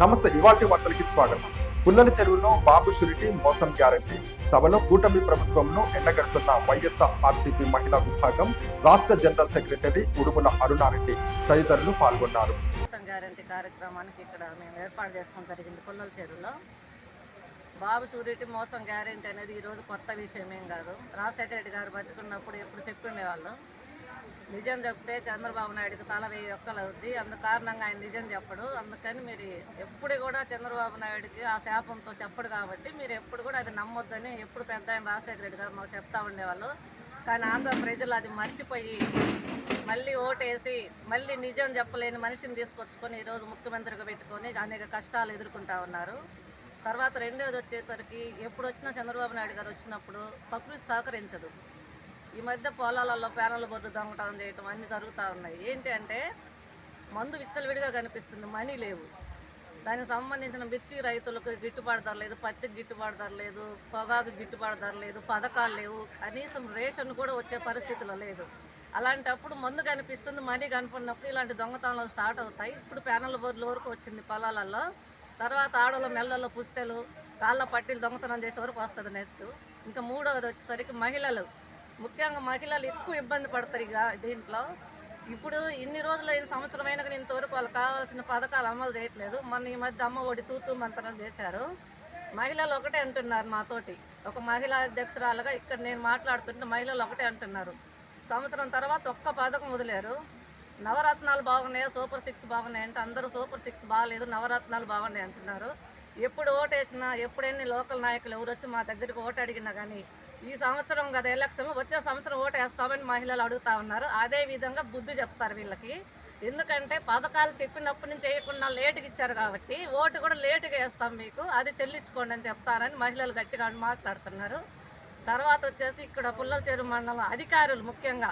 నమస్తే ఇవాటి వార్తలకి స్వాగతం. పుల్లల చెరువులో బాబు షురిటీ మోసం గ్యారంటీ సభలో కూటమి ప్రభుత్వంను ఎండగడుతున్న వైఎస్ఆర్ ఆర్సీపీ మహిళా విభాగం రాష్ట్ర జనరల్ సెక్రటరీ ఉడుపుల అరుణారెడ్డి తదితరులు పాల్గొన్నారు. మోసం గ్యారంటీ కార్యక్రమానికి ఇక్కడ మేము ఏర్పాటు చేసుకోవడం జరిగింది పుల్లల చెరువులో. బాబు సూర్యుటి మోసం గ్యారంటీ అనేది ఈరోజు కొత్త విషయం ఏం కాదు. రాజశేఖర రెడ్డి గారు బతుకున్నప్పుడు ఎప్పుడు చెప్పుండేవాళ్ళు నిజం చెప్తే చంద్రబాబు నాయుడుకి తల వెయ్యి ఒక్కలు అవుద్ది. అందు కారణంగా ఆయన నిజం చెప్పడు. అందుకని మీరు ఎప్పుడు కూడా చంద్రబాబు నాయుడుకి ఆ శాపంతో చెప్పడు కాబట్టి మీరు ఎప్పుడు కూడా అది నమ్మొద్దని ఎప్పుడు పెద్ద ఆయన రాజశేఖర రెడ్డి గారు మాకు చెప్తా ఉండేవాళ్ళు. కానీ ఆంధ్ర ప్రజలు అది మర్చిపోయి మళ్ళీ ఓటేసి మళ్ళీ నిజం చెప్పలేని మనిషిని తీసుకొచ్చుకొని ఈరోజు ముఖ్యమంత్రిగా పెట్టుకొని అనేక కష్టాలు ఎదుర్కొంటా ఉన్నారు. తర్వాత రెండోది వచ్చేసరికి ఎప్పుడు వచ్చినా చంద్రబాబు నాయుడు గారు వచ్చినప్పుడు ప్రకృతి సహకరించదు. ఈ మధ్య పొలాలలో ప్యానల్ బొడ్డు దొంగటం చేయటం అన్నీ జరుగుతూ ఉన్నాయి. ఏంటి అంటే మందు విచ్చలవిడిగా కనిపిస్తుంది మనీ లేవు. దానికి సంబంధించిన మిర్చి రైతులకు గిట్టుబాటు ధర లేదు పత్తికి గిట్టుబాటు ధర లేదు పొగాకు గిట్టుబాటు ధర లేదు పథకాలు లేవు. కనీసం రేషన్ కూడా వచ్చే పరిస్థితిలో లేదు. అలాంటప్పుడు మందు కనిపిస్తుంది మనీ కనపడినప్పుడు ఇలాంటి దొంగతనాలు స్టార్ట్ అవుతాయి. ఇప్పుడు ప్యానల్ బోర్డుల వరకు వచ్చింది పొలాలలో తర్వాత ఆడవాళ్ళ మెళ్ళల్లో పుస్తెలు కాళ్ళ పట్టీలు దొంగతనం చేసే వరకు వస్తుంది నెక్స్ట్. ఇంకా మూడవది వచ్చేసరికి మహిళలు. ముఖ్యంగా మహిళలు ఎక్కువ ఇబ్బంది పడతారు ఇక దీంట్లో. ఇప్పుడు ఇన్ని రోజులు ఐదు సంవత్సరం అయినా కానీ ఇంతవరకు వాళ్ళకి కావాల్సిన పథకాలు అమలు చేయట్లేదు. మొన్న ఈ మధ్య అమ్మ ఒడి తూతూ మంత్రం చేశారు. మహిళలు ఒకటే అంటున్నారు మాతోటి. ఒక మహిళా అధ్యక్షురాలుగా ఇక్కడ నేను మాట్లాడుతుంటే మహిళలు ఒకటే అంటున్నారు. సంవత్సరం తర్వాత ఒక్క పథకం వదిలేరు. నవరత్నాలు బాగున్నాయా సూపర్ సిక్స్ బాగున్నాయి అంటే అందరూ సూపర్ సిక్స్ బాగాలేదు నవరత్నాలు బాగున్నాయి అంటున్నారు. ఎప్పుడు ఓటు వేసినా ఎప్పుడెన్ని లోకల్ నాయకులు ఎవరు వచ్చి మా దగ్గరికి ఓటు అడిగినా కానీ ఈ సంవత్సరం కదా ఎలక్షన్ వచ్చే సంవత్సరం ఓటు వేస్తామని మహిళలు అడుగుతా ఉన్నారు. అదే విధంగా బుద్ధి చెప్తారు వీళ్ళకి. ఎందుకంటే పథకాలు చెప్పినప్పటి నుంచి చేయకుండా లేటుగా ఇచ్చారు కాబట్టి ఓటు కూడా లేటుగా వేస్తాం మీకు. అది చెల్లించుకోండి అని చెప్తారని మహిళలు గట్టిగా మాట్లాడుతున్నారు. తర్వాత వచ్చేసి ఇక్కడ పుల్లల చెరువు మండలం అధికారులు ముఖ్యంగా.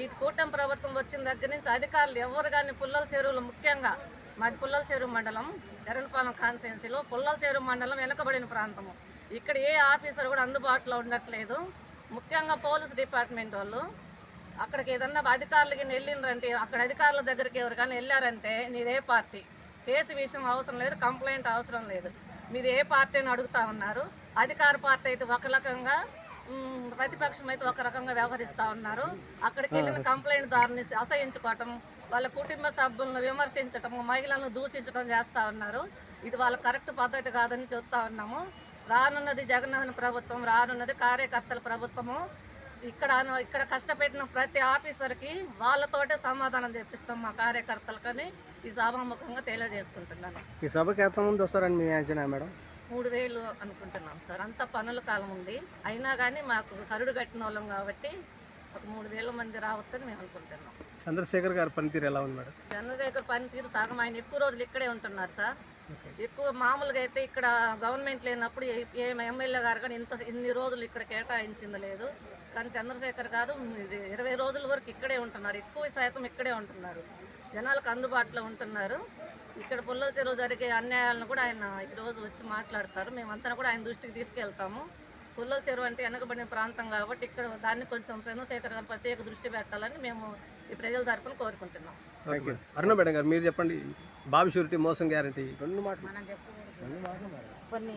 ఈ కూటమి ప్రభుత్వం వచ్చిన దగ్గర నుంచి అధికారులు ఎవరు కానీ పుల్లల చెరువులు ముఖ్యంగా. మాది పుల్లల చెరువు మండలం. ఎరణపాలెం కాన్స్టిట్యున్సీలో పుల్లల చెరువు మండలం వెనుకబడిన ప్రాంతము. ఇక్కడ ఏ ఆఫీసర్ కూడా అందుబాటులో ఉండట్లేదు. ముఖ్యంగా పోలీస్ డిపార్ట్మెంట్ వాళ్ళు అక్కడికి ఏదన్నా అధికారులకి వెళ్ళిండ్రంటే అక్కడ అధికారుల దగ్గరికి ఎవరు కానీ వెళ్ళారంటే నీదే పార్టీ? కేసు విషయం అవసరం లేదు కంప్లైంట్ అవసరం లేదు. మీరు ఏ పార్టీ అని అడుగుతా ఉన్నారు. అధికార పార్టీ అయితే ఒక రకంగా ప్రతిపక్షం అయితే ఒక రకంగా వ్యవహరిస్తూ ఉన్నారు. అక్కడికి వెళ్ళిన కంప్లైంట్ దారుని అసహించుకోవటం వాళ్ళ కుటుంబ సభ్యులను విమర్శించటం మహిళలను దూషించడం చేస్తూ ఉన్నారు. ఇది వాళ్ళ కరెక్ట్ పద్ధతి కాదని చెప్తా ఉన్నాము. రానున్నది జగనన్న ప్రభుత్వం రానున్నది కార్యకర్తల ప్రభుత్వము. ఇక్కడ ఇక్కడ కష్టపెట్టిన ప్రతి ఆఫీసర్కి వాళ్ళతోటే సమాధానం చెప్పిస్తాం మా కార్యకర్తలకని ఈ సభాముఖంగా తెలియజేసుకుంటున్నాను. ఈ సభకి ఎంతమంది వస్తారని మీ అంచనా మేడం? మూడు వేలు అనుకుంటున్నాం సార్. అంత పనుల కాలం ఉంది. అయినా కానీ మాకు కరుడు కట్టిన వాళ్ళం కాబట్టి ఒక మూడు వేల మంది రావచ్చని మేము అనుకుంటున్నాం. చంద్రశేఖర్ గారి పనితీరు ఎలా ఉంది మేడం? చంద్రశేఖర్ పనితీరు సగం. ఆయన ఎక్కువ రోజులు ఇక్కడే ఉంటున్నారు సార్. ఎక్కువ మామూలుగా అయితే ఇక్కడ గవర్నమెంట్ లేనప్పుడు ఏ- ఏ ఎమ్మెల్యే గారు కానీ ఇంత ఇన్ని రోజులు ఇక్కడ కేటాయించింది లేదు. కానీ చంద్రశేఖర్ గారు ఇరవై రోజుల వరకు ఇక్కడే ఉంటున్నారు. ఎక్కువ శాతం ఇక్కడే ఉంటున్నారు. జనాలకు అందుబాటులో ఉంటున్నారు. ఇక్కడ పుల్లల చెరువు జరిగే అన్యాయాలను కూడా ఆయన ఈరోజు వచ్చి మాట్లాడతారు. మేమంతా కూడా ఆయన దృష్టికి తీసుకెళ్తాము. పుల్లల చెరువు అంటే వెనకబడిన ప్రాంతం కాబట్టి ఇక్కడ దాన్ని కొంచెం చంద్రశేఖర్ గారు ప్రత్యేక దృష్టి పెట్టాలని మేము ఈ ప్రజల తరపున కోరుకుంటున్నాం. అరుణ మేడం గారు మీరు చెప్పండి బాబు షూరిటీ మోసం గ్యారంటీ రెండు మాటలు. మనం చెప్పకూడదు కొన్ని